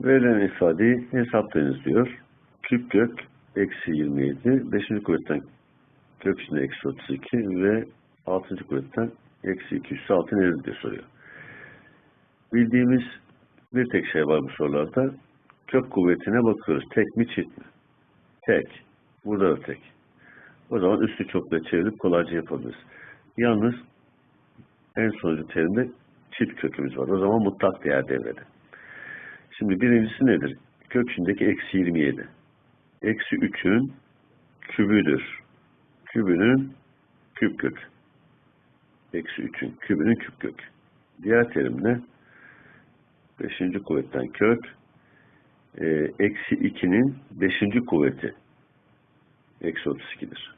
Verilen ifadeyi hesaplayınız diyor. Küp kök eksi 27, 5. kuvvetten kök içinde eksi 32 ve 6. kuvvetten eksi 2 üssü 6 nedir diye soruyor. Bildiğimiz bir tek şey var bu sorularda. Kök kuvvetine bakıyoruz. Tek mi çift mi? Tek. Burada da tek. O zaman üstü çokla çevirip kolayca yapabiliriz. Yalnız en sonuncu terimde çift kökümüz var. O zaman mutlak değer devrede. Şimdi birincisi nedir? Kök içindeki eksi 27. Eksi 3'ün kübüdür. Kübünün küp kök. Eksi 3'ün kübünün küp kök. Diğer terim ne? Beşinci kuvvetten kök. E, eksi 2'nin beşinci kuvveti. Eksi 32'dir.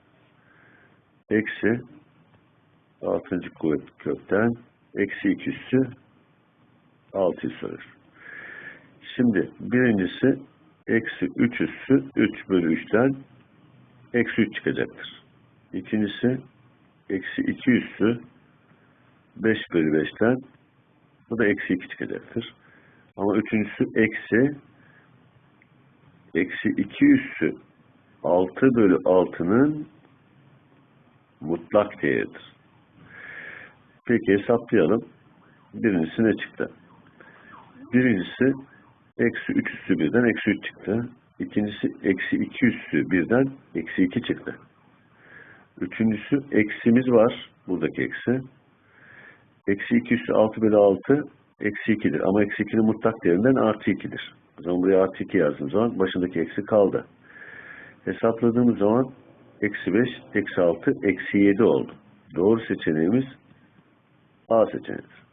Eksi altıncı kuvvet kökten eksi 2 üssü 6'yı soruyor. Şimdi birincisi eksi 3 üssü 3 bölü 3'ten eksi 3 çıkacaktır. İkincisi eksi 2 üssü 5 bölü 5'ten bu da eksi 2 çıkacaktır. Ama üçüncüsü eksi eksi 2 üssü 6 bölü 6'nın mutlak değeridir. Peki hesaplayalım. Birincisi ne çıktı? Birincisi eksi 3 üssü birden eksi 3 çıktı. İkincisi eksi 2 üssü birden eksi 2 çıktı. Üçüncüsü eksimiz var. Buradaki eksi. Eksi 2 üssü 6 bölü 6 eksi 2'dir. Ama eksi 2'nin mutlak değerinden artı 2'dir. O zaman buraya artı 2 yazdığım zaman başındaki eksi kaldı. Hesapladığımız zaman eksi 5, eksi 6, eksi 7 oldu. Doğru seçeneğimiz A seçeneğidir.